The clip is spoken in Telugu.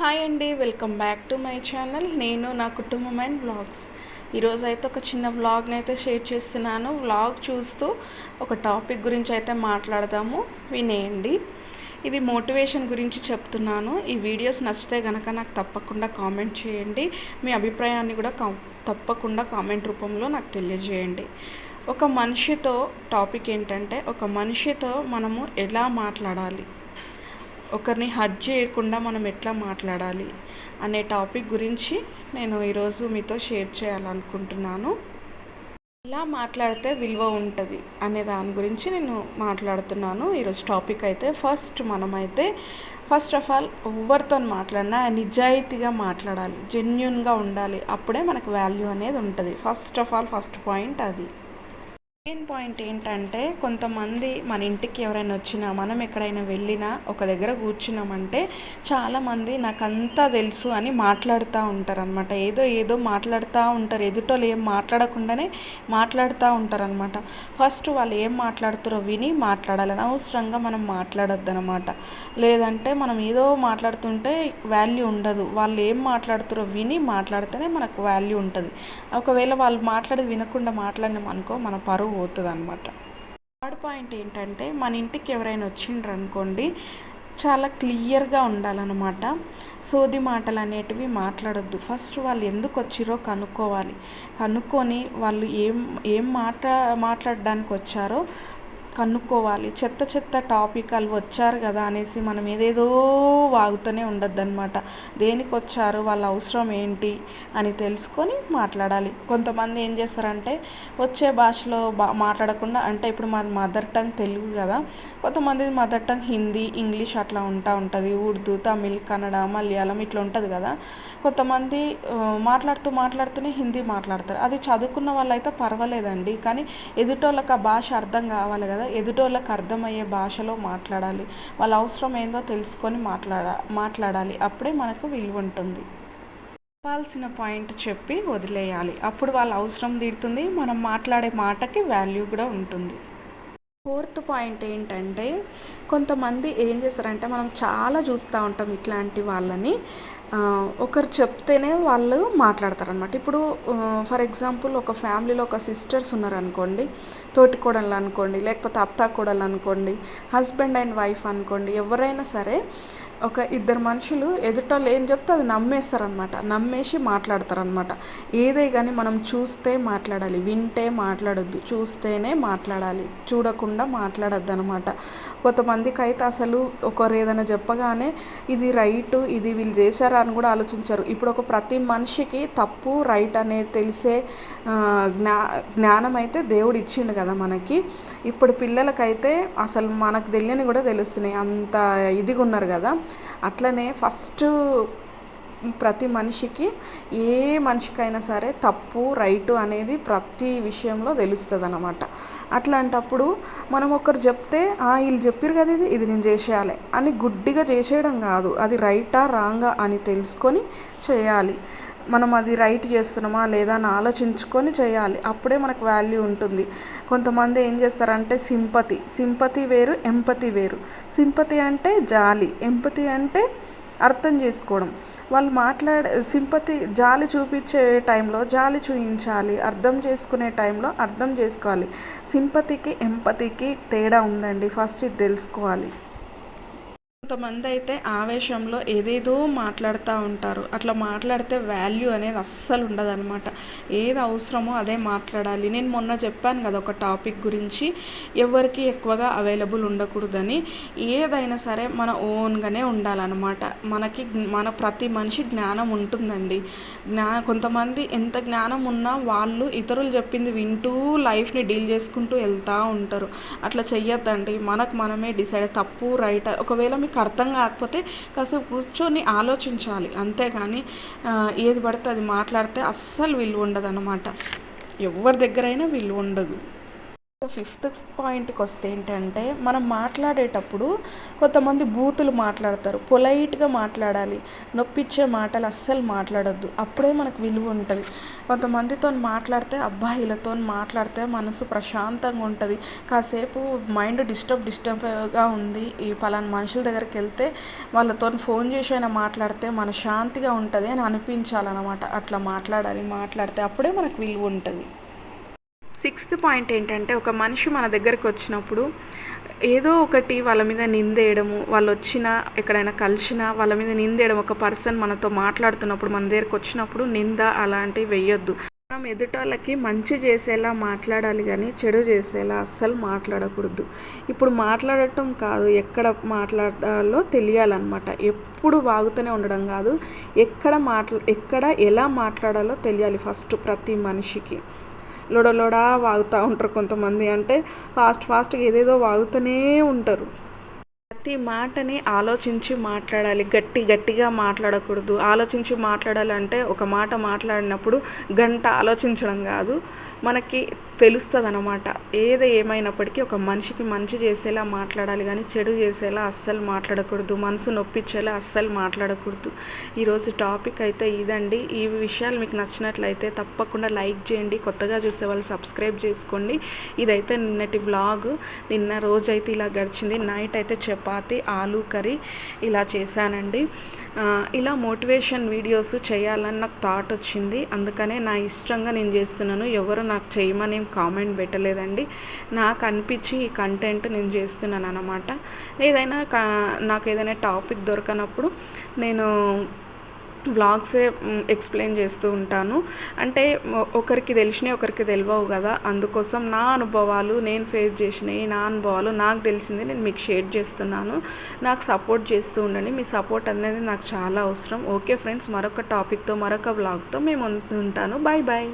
హాయ్ అండి welcome back to my channel. నేను నా కుటుంబం అండ్ వ్లాగ్స్. ఈరోజు అయితే ఒక చిన్న వ్లాగ్ని అయితే షేర్ చేస్తున్నాను. వ్లాగ్ చూస్తూ ఒక టాపిక్ గురించి అయితే మాట్లాడదాము. వినేయండి. ఇది మోటివేషన్ గురించి చెప్తున్నాను. ఈ వీడియోస్ నచ్చితే కనుక నాకు తప్పకుండా కామెంట్ చేయండి. మీ అభిప్రాయాన్ని కూడా కా తప్పకుండా కామెంట్ రూపంలో నాకు తెలియజేయండి. ఒక మనిషితో టాపిక్ ఏంటంటే ఒక మనిషితో మనము ఎలా మాట్లాడాలి? ఒకరిని హర్ట్ చేయకుండా మనం ఎట్లా మాట్లాడాలి అనే టాపిక్ గురించి నేను ఈరోజు మీతో షేర్ చేయాలనుకుంటున్నాను. ఎలా మాట్లాడితే విలువ ఉంటుంది అనే దాని గురించి నేను మాట్లాడుతున్నాను. ఈరోజు టాపిక్ అయితే ఫస్ట్ మనమైతే ఫస్ట్ ఆఫ్ ఆల్ ఎవరితో మాట్లాడినా నిజాయితీగా మాట్లాడాలి జెన్యున్గా ఉండాలి. అప్పుడే మనకు వాల్యూ అనేది ఉంటుంది. First of all first point అది. సెకండ్ పాయింట్ ఏంటంటే కొంతమంది మన ఇంటికి ఎవరైనా వచ్చినా మనం ఎక్కడైనా వెళ్ళినా ఒక దగ్గర కూర్చున్నామంటే చాలామంది నాకు అంతా తెలుసు అని మాట్లాడుతూ ఉంటారనమాట ఏదో ఏదో మాట్లాడుతూ ఉంటారు. ఎదుటోళ్ళు ఏం మాట్లాడకుండానే మాట్లాడుతూ ఉంటారనమాట ఫస్ట్ వాళ్ళు ఏం మాట్లాడుతారో విని మాట్లాడాలి. అనవసరంగా మనం మాట్లాడొద్దు అనమాట లేదంటే మనం ఏదో మాట్లాడుతుంటే వాల్యూ ఉండదు. వాళ్ళు ఏం మాట్లాడుతారో విని మాట్లాడితేనే మనకు వాల్యూ ఉంటుంది. ఒకవేళ వాళ్ళు మాట్లాడేది వినకుండా మాట్లాడినాం అనుకో మన పరువు పోతుంది అనమాట థర్డ్ పాయింట్ ఏంటంటే మన ఇంటికి ఎవరైనా వచ్చిండ్రు అనుకోండి చాలా క్లియర్గా ఉండాలన్నమాట. సోది మాటలు అనేటివి మాట్లాడొద్దు. ఫస్ట్ వాళ్ళు ఎందుకు వచ్చిరో కనుక్కోవాలి. కనుక్కొని వాళ్ళు ఏం ఏం మాట మాట్లాడడానికి వచ్చారో కనుక్కోవాలి. చెత్త చెత్త టాపిక్ వచ్చారు కదా అనేసి మనం ఏదేదో వాగుతూనే ఉండద్దు అనమాట దేనికి వచ్చారు వాళ్ళ అవసరం ఏంటి అని తెలుసుకొని మాట్లాడాలి. కొంతమంది ఏం చేస్తారంటే వచ్చే భాషలో బా మాట్లాడకుండా అంటే ఇప్పుడు మన మదర్ టంగ్ తెలుగు కదా కొంతమంది మదర్ టంగ్ హిందీ ఇంగ్లీష్ అట్లా ఉంటా ఉంటుంది. ఉర్దూ తమిళ్ కన్నడ మలయాళం ఇట్లా ఉంటుంది కదా. కొంతమంది మాట్లాడుతూ మాట్లాడుతూనే హిందీ మాట్లాడతారు. అది చదువుకున్న వాళ్ళైతే పర్వాలేదండి. కానీ ఎదుటోళ్ళకి ఆ భాష అర్థం కావాలి కదా. ఎదుటోళ్ళకి అర్థమయ్యే భాషలో మాట్లాడాలి. వాళ్ళ అవసరం ఏందో తెలుసుకొని మాట్లాడ మాట్లాడాలి. అప్పుడే మనకు విలువ ఉంటుంది చెప్పాల్సిన పాయింట్ చెప్పి వదిలేయాలి. అప్పుడు వాళ్ళ అవసరం తీరుతుంది. మనం మాట్లాడే మాటకి వాల్యూ కూడా ఉంటుంది. ఫోర్త్ పాయింట్ ఏంటంటే కొంతమంది ఏం చేస్తారంటే మనం చాలా చూస్తూ ఉంటాం ఇట్లాంటి వాళ్ళని. ఒకరు చెప్తేనే వాళ్ళు మాట్లాడతారనమాట ఇప్పుడు ఫర్ ఎగ్జాంపుల్ ఒక ఫ్యామిలీలో ఒక సిస్టర్స్ ఉన్నారనుకోండి తోటి కోడళ్ళు అనుకోండి లేకపోతే అత్త కోడళ్ళు అనుకోండి హస్బెండ్ అండ్ వైఫ్ అనుకోండి ఎవరైనా సరే ఒక ఇద్దరు మనుషులు ఎదుటోళ్ళు ఏం చెప్తే అది నమ్మేస్తారనమాట నమ్మేసి మాట్లాడతారనమాట ఏదే కానీ మనం చూస్తే మాట్లాడాలి వింటే మాట్లాడొద్దు చూస్తేనే మాట్లాడాలి చూడకుండా మాట్లాడద్దు అనమాట కొంతమందికి అయితే అసలు ఒకరు ఏదైనా చెప్పగానే ఇది రైట్ ఇది వీళ్ళు చేశారా అని కూడా ఆలోచించారు. ఇప్పుడు ఒక ప్రతి మనిషికి తప్పు రైట్ అనేది తెలిసే జ్ఞా జ్ఞానం అయితే దేవుడు ఇచ్చిండు కదా మనకి. ఇప్పుడు పిల్లలకైతే అసలు మనకు తెలియని కూడా తెలుస్తున్నాయి. అంత ఇదిగా ఉన్నారు కదా. అట్లనే ఫస్ట్ ప్రతి మనిషికి ఏ మనిషికైనా సరే తప్పు రైటు అనేది ప్రతి విషయంలో తెలుస్తుంది అనమాట అట్లాంటప్పుడు మనం ఒకరు చెప్తే వీళ్ళు చెప్పారు కదా ఇది ఇది నేను చేసేయాలి అని గుడ్డిగా చేసేయడం కాదు. అది రైటా రాంగా అని తెలుసుకొని చేయాలి. మనం అది రైట్ చేస్తున్నామా లేదా అని ఆలోచించుకొని చేయాలి. అప్పుడే మనకు వాల్యూ ఉంటుంది. కొంతమంది ఏం చేస్తారంటే సింపతి. సింపతి వేరు ఎంపతి వేరు. సింపతి అంటే జాలి. ఎంపతి అంటే అర్థం చేసుకోవడం. వాళ్ళు మాట్లాడే సింపతి జాలి చూపించే టైంలో జాలి చూపించాలి అర్థం చేసుకునే టైంలో అర్థం చేసుకోవాలి. సింపతికి ఎంపతికి తేడా ఉందండి. ఫస్ట్ ఇది తెలుసుకోవాలి. కొంతమంది అయితే ఆవేశంలో ఏదేదో మాట్లాడుతూ ఉంటారు. అట్లా మాట్లాడితే వాల్యూ అనేది అస్సలు ఉండదు అనమాట ఏది అవసరమో అదే మాట్లాడాలి. నేను మొన్న చెప్పాను కదా ఒక టాపిక్ గురించి. ఎవరికి ఎక్కువగా అవైలబుల్ ఉండకూడదని. ఏదైనా సరే మన ఓన్గానే ఉండాలన్నమాట. మనకి మన ప్రతి మనిషి జ్ఞానం ఉంటుందండి. జ్ఞా కొంతమంది ఎంత జ్ఞానం ఉన్నా వాళ్ళు ఇతరులు చెప్పింది వింటూ లైఫ్ని డీల్ చేసుకుంటూ వెళ్తూ ఉంటారు. అట్లా చెయ్యొద్దండి. మనకు మనమే డిసైడ్ తప్పు రైట్ ఒకవేళ మీకు అర్థం కాకపోతే కాసేపు కూర్చొని ఆలోచించాలి. అంతేగాని ఏది పడితే అది మాట్లాడితే అస్సలు విలువ ఉండదు అనమాట ఎవరి దగ్గరైనా విలువ ఉండదు. ఫిఫ్త్ పాయింట్కి వస్తే ఏంటంటే మనం మాట్లాడేటప్పుడు కొంతమంది బూతులు మాట్లాడతారు. పొలైట్గా మాట్లాడాలి. నొప్పిచ్చే మాటలు అస్సలు మాట్లాడొద్దు. అప్పుడే మనకు విలువ ఉంటుంది కొంతమందితో మాట్లాడితే అబ్బాయిలతో మాట్లాడితే మనసు ప్రశాంతంగా ఉంటుంది. కాసేపు మైండ్ డిస్టర్బ్ డిస్టర్బ్గా ఉంది. ఈ పలానా మనుషుల దగ్గరికి వెళ్తే వాళ్ళతో ఫోన్ చేసి అయినా మాట్లాడితే మన శాంతిగా ఉంటుంది అని అనిపించాలన్నమాట. అట్లా మాట్లాడాలి మాట్లాడితే అప్పుడే మనకు విలువ ఉంటుంది సిక్స్త్ పాయింట్ ఏంటంటే ఒక మనిషి మన దగ్గరకు వచ్చినప్పుడు ఏదో ఒకటి వాళ్ళ మీద నిందేయడము వాళ్ళు వచ్చినా ఎక్కడైనా కలిసినా వాళ్ళ మీద నిందేయడం ఒక పర్సన్ మనతో మాట్లాడుతున్నప్పుడు మన దగ్గరికి వచ్చినప్పుడు నింద అలాంటివి వెయ్యొద్దు. మనం ఎదుటోళ్ళకి మంచి చేసేలా మాట్లాడాలి కానీ చెడు చేసేలా అస్సలు మాట్లాడకూడదు. ఇప్పుడు మాట్లాడటం కాదు ఎక్కడ మాట్లాడాలో తెలియాలన్నమాట. ఎప్పుడు వాగుతూనే ఉండడం కాదు ఎక్కడ మాట్లా ఎక్కడ ఎలా మాట్లాడాలో తెలియాలి ఫస్ట్ ప్రతి మనిషికి. లొడలొడా వాగుతూ ఉంటారు కొంతమంది. అంటే ఫాస్ట్ ఫాస్ట్గా ఏదేదో వాగుతూనే ఉంటారు. ప్రతి మాటని ఆలోచించి మాట్లాడాలి. గట్టి గట్టిగా మాట్లాడకూడదు. ఆలోచించి మాట్లాడాలంటే ఒక మాట మాట్లాడినప్పుడు గంట ఆలోచించడం కాదు. మనకి తెలుస్తుంది అనమాట ఏది ఏమైనప్పటికీ ఒక మనిషికి మంచి చేసేలా మాట్లాడాలి కానీ చెడు చేసేలా అస్సలు మాట్లాడకూడదు. మనసు నొప్పించేలా అస్సలు మాట్లాడకూడదు. ఈరోజు టాపిక్ అయితే ఇదండి. ఈ విషయాలు మీకు నచ్చినట్లయితే తప్పకుండా లైక్ చేయండి. కొత్తగా చూసే వాళ్ళు సబ్స్క్రైబ్ చేసుకోండి. ఇదైతే నిన్నటి వ్లాగ్. నిన్న రోజైతే ఇలా గడిచింది. నైట్ అయితే చపాతి ఆలు కర్రీ ఇలా చేశానండి. ఇలా మోటివేషన్ వీడియోస్ చేయాలని నాకు థాట్ వచ్చింది. అందుకనే నా ఇష్టంగా నేను చేస్తున్నాను. ఎవరు నాకు చేయమని కామెంట్ పెట్టలేదండి. నాకు అనిపించి ఈ కంటెంట్ నేను చేస్తున్నాను అనమాట ఏదైనా నాకు ఏదైనా టాపిక్ దొరకనప్పుడు నేను వ్లాగ్సే ఎక్స్ప్లెయిన్ చేస్తూ ఉంటాను. అంటే ఒకరికి తెలిసినవి ఒకరికి తెలియవు కదా. అందుకోసం నా అనుభవాలు నేను ఫేస్ చేసినవి నా అనుభవాలు నాకు తెలిసింది నేను మీకు షేర్ చేస్తున్నాను. నాకు సపోర్ట్ చేస్తూ ఉండండి. మీ సపోర్ట్ అనేది నాకు చాలా అవసరం. ఓకే ఫ్రెండ్స్ మరొక టాపిక్తో మరొక వ్లాగ్తో మేము ఉంటాను. Bye bye.